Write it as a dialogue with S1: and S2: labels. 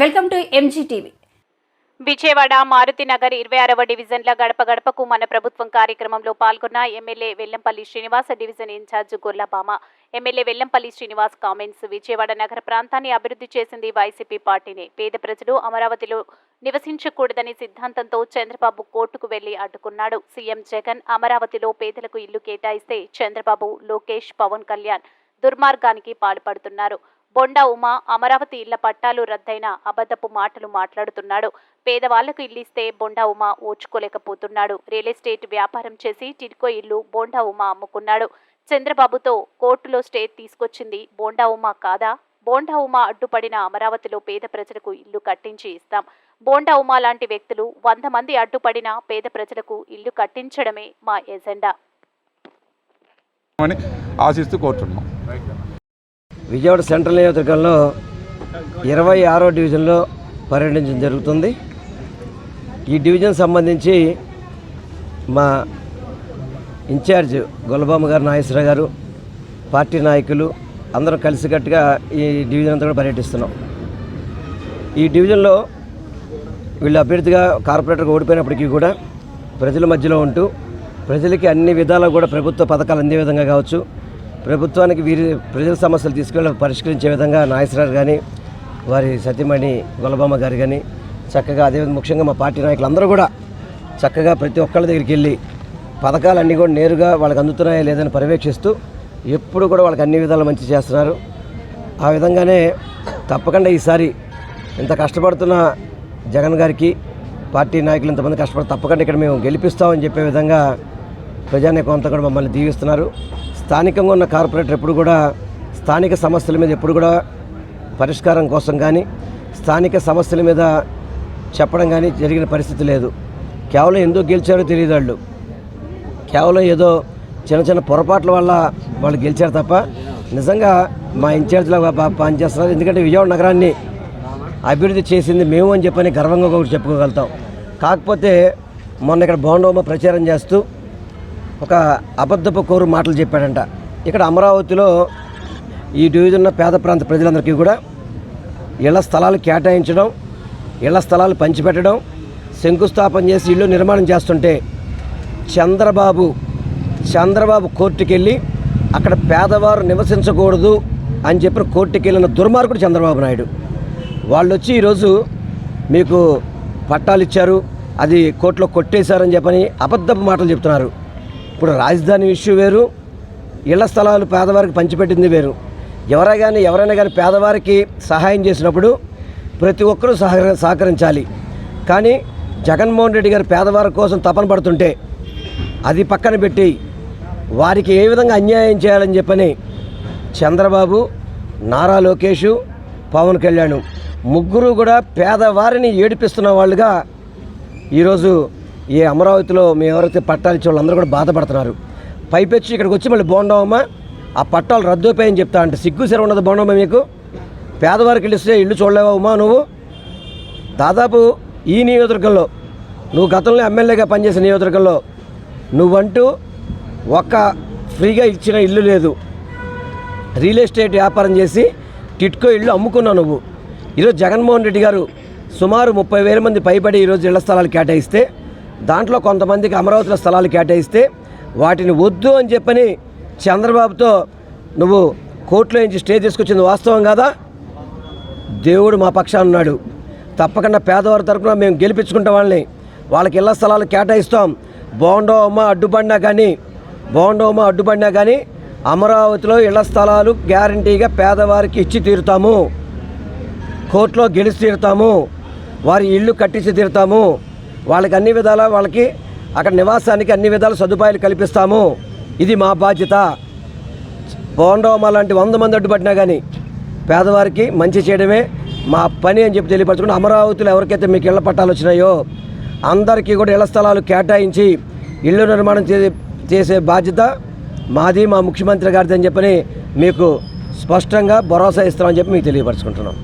S1: Welcome to MG TV.
S2: Vijayawada Marutinagar ఇరవై ఆరవ డివిజన్ల గడప గడపకు మన ప్రభుత్వం కార్యక్రమంలో పాల్గొన్న MLA Vellampalli Srinivas division incharge గొర్లబామ MLA Vellampalli Srinivas comments Vijayawada నగర ప్రాంతాన్ని అభివృద్ధి చేసింది వైసీపీ పార్టీనే. పేద ప్రజలు అమరావతిలో నివసించకూడదని సిద్ధాంతంతో చంద్రబాబు కోర్టుకు వెళ్ళి అడ్డుకున్నాడు. సీఎం జగన్ అమరావతిలో పేదలకు ఇల్లు కేటాయిస్తే చంద్రబాబు లోకేష్ పవన్ కళ్యాణ్ దుర్మార్గానికి పాల్పడుతున్నారు. బొండా ఉమా అమరావతి ఇళ్ళ పట్టాలు రద్దయిన అబద్ధపు మాటలు మాట్లాడుతున్నాడు. పేదవాళ్ళకు ఇల్లు ఇస్తే బొండా ఉమా ఓర్చుకోలేకపోతున్నాడు రియల్ ఎస్టేట్ వ్యాపారం చేసి టిడ్కో ఇల్లు బోండా ఉమా అమ్ముకున్నాడు. చంద్రబాబుతో కోర్టులో స్టే తీసుకొచ్చింది బోండా ఉమా కాదా? బోండా ఉమా అడ్డుపడిన అమరావతిలో పేద ప్రజలకు ఇల్లు కట్టించి ఇస్తాం. బోండా ఉమా లాంటి వ్యక్తులు వంద మంది అడ్డుపడిన పేద ప్రజలకు ఇల్లు కట్టించడమే మా ఎజెండా.
S3: ఆశిస్తూ కోరుతున్నాం.
S4: విజయవాడ సెంట్రల్ నియోజకవర్గంలో ఇరవై ఆరో డివిజన్లో పర్యటించడం జరుగుతుంది. ఈ డివిజన్ సంబంధించి మా ఇన్ఛార్జ్ గొల్లబామ్మ గారు నాగేశ్వర గారు పార్టీ నాయకులు అందరం కలిసికట్టుగా ఈ డివిజన్ అంతా కూడా పర్యటిస్తున్నాం. ఈ డివిజన్లో వీళ్ళు అభ్యర్థిగా కార్పొరేటర్గా ఓడిపోయినప్పటికీ కూడా ప్రజల మధ్యలో ఉంటూ ప్రజలకి అన్ని విధాలా కూడా ప్రభుత్వ పథకాలు అందే విధంగా కావచ్చు. ప్రభుత్వానికి వీరి ప్రజల సమస్యలు తీసుకెళ్ళి పరిష్కరించే విధంగా నాగేశ్వరరావు కానీ వారి సతీమణి గొల్లబామ్మ గారు కానీ చక్కగా అదే ముఖ్యంగా మా పార్టీ నాయకులు అందరూ కూడా చక్కగా ప్రతి ఒక్కళ్ళ దగ్గరికి వెళ్ళి పథకాలన్నీ కూడా నేరుగా వాళ్ళకి అందుతున్నాయా లేదని పర్యవేక్షిస్తూ ఎప్పుడు కూడా వాళ్ళకి అన్ని విధాలు మంచి చేస్తున్నారు. ఆ విధంగానే తప్పకుండా ఈసారి ఇంత కష్టపడుతున్న జగన్ గారికి పార్టీ నాయకులు ఇంతమంది కష్టపడి తప్పకుండా ఇక్కడ మేము గెలిపిస్తామని చెప్పే విధంగా ప్రజానే కొంత కూడా మమ్మల్ని దీవిస్తున్నారు. స్థానికంగా ఉన్న కార్పొరేటర్ ఎప్పుడు కూడా స్థానిక సమస్యల మీద ఎప్పుడు కూడా పరిష్కారం కోసం కానీ స్థానిక సమస్యల మీద చెప్పడం కానీ జరిగిన పరిస్థితి లేదు. కేవలం ఎందుకు గెలిచారో తెలియదు వాళ్ళు. కేవలం ఏదో చిన్న చిన్న పొరపాట్ల వల్ల వాళ్ళు గెలిచారు తప్ప నిజంగా మా ఇన్ఛార్జ్లో పనిచేస్తున్నారు. ఎందుకంటే విజయవాడ నగరాన్ని అభివృద్ధి చేసింది మేము అని చెప్పని గర్వంగా ఒకటి చెప్పుకోగలుగుతాం. కాకపోతే మొన్న ఇక్కడ బోండోమ ప్రచారం చేస్తూ ఒక అబద్ధపు కోరు మాటలు చెప్పాడంట. ఇక్కడ అమరావతిలో ఈ డివిజన్ ఉన్న పేద ప్రాంత ప్రజలందరికీ కూడా ఇళ్ళ స్థలాలు కేటాయించడం ఇళ్ళ స్థలాలు పంచిపెట్టడం శంకుస్థాపన చేసి ఇల్లు నిర్మాణం చేస్తుంటే చంద్రబాబు చంద్రబాబు కోర్టుకెళ్ళి అక్కడ పేదవారు నివసించకూడదు అని చెప్పిన కోర్టుకి వెళ్ళిన దుర్మార్గుడు చంద్రబాబు నాయుడు. వాళ్ళు వచ్చి ఈరోజు మీకు పట్టాలు ఇచ్చారు అది కోర్టులో కొట్టేశారని చెప్పని అబద్ధపు మాటలు చెప్తున్నారు. ఇప్పుడు రాజధాని ఇష్యూ వేరు ఇళ్ళ స్థలాలు పేదవారికి పంచిపెట్టింది వేరు. ఎవరైనా కానీ ఎవరైనా కానీ పేదవారికి సహాయం చేసినప్పుడు ప్రతి ఒక్కరూ సహకర సహకరించాలి. కానీ జగన్మోహన్ రెడ్డి గారు పేదవారి కోసం తపన పడుతుంటే అది పక్కన పెట్టి వారికి ఏ విధంగా అన్యాయం చేయాలని చెప్పని చంద్రబాబు నారా లోకేష్ పవన్ కళ్యాణ్ ముగ్గురు కూడా పేదవారిని ఏడిపిస్తున్న వాళ్ళుగా ఈరోజు ఈ అమరావతిలో మేము ఎవరైతే పట్టాలు ఇచ్చే వాళ్ళందరూ కూడా బాధపడుతున్నారు. పైపెచ్చి ఇక్కడికి వచ్చి మళ్ళీ బోండవమ్మా ఆ పట్టాలు రద్దయిపోయాయని చెప్తా అంటే సిగ్గు సెర ఉండదు బోండమ్మ మీకు. పేదవారికి ఇల్లు ఇస్తే ఇల్లు చూడలేవమ్మా నువ్వు? దాదాపు ఈ నియోజకవర్గంలో నువ్వు గతంలో ఎమ్మెల్యేగా పనిచేసిన నియోజకవర్గంలో నువ్వంటూ ఒక్క ఫ్రీగా ఇచ్చిన ఇల్లు లేదు. రియల్ ఎస్టేట్ వ్యాపారం చేసి టిట్కో ఇల్లు అమ్ముకున్నావు నువ్వు. ఈరోజు జగన్మోహన్ రెడ్డి గారు సుమారు ముప్పై వేల మంది పైబడి ఈరోజు ఇళ్ళ స్థలాలు కేటాయిస్తే దాంట్లో కొంతమందికి అమరావతిలో స్థలాలు కేటాయిస్తే వాటిని వద్దు అని చెప్పని చంద్రబాబుతో నువ్వు కోర్టులో నుంచి స్టే తీసుకొచ్చింది వాస్తవం కాదా? దేవుడు మా పక్షాన ఉన్నాడు. తప్పకుండా పేదవారి తరఫున మేము గెలిపించుకుంటాం వాళ్ళని. వాళ్ళకి ఇళ్ళ స్థలాలు కేటాయిస్తాం. బోండో అమ్మ అడ్డుపడినా కానీ బోండో అమ్మ అడ్డుపడినా కానీ అమరావతిలో ఇళ్ళ స్థలాలు గ్యారంటీగా పేదవారికి ఇచ్చి తీరుతాము. కోర్టులో గెలిచి తీరుతాము. వారి ఇల్లు కట్టించి తీరుతాము. వాళ్ళకి అన్ని విధాల వాళ్ళకి అక్కడ నివాసానికి అన్ని విధాల సదుపాయాలు కల్పిస్తాము. ఇది మా బాధ్యత. బోండోమ లాంటి వంద మంది అడ్డుపట్టినా కానీ పేదవారికి మంచి చేయడమే మా పని అని చెప్పి తెలియపరచుకుని అమరావతిలో ఎవరికైతే మీకు ఇళ్ళ పట్టాలు వచ్చినాయో అందరికీ కూడా ఇళ్ళ స్థలాలు కేటాయించి ఇళ్ళు నిర్మాణం చే చేసే బాధ్యత మాది మా ముఖ్యమంత్రి గారిది అని చెప్పని మీకు స్పష్టంగా భరోసా ఇస్తామని చెప్పి మీకు తెలియపరచుకుంటున్నాం.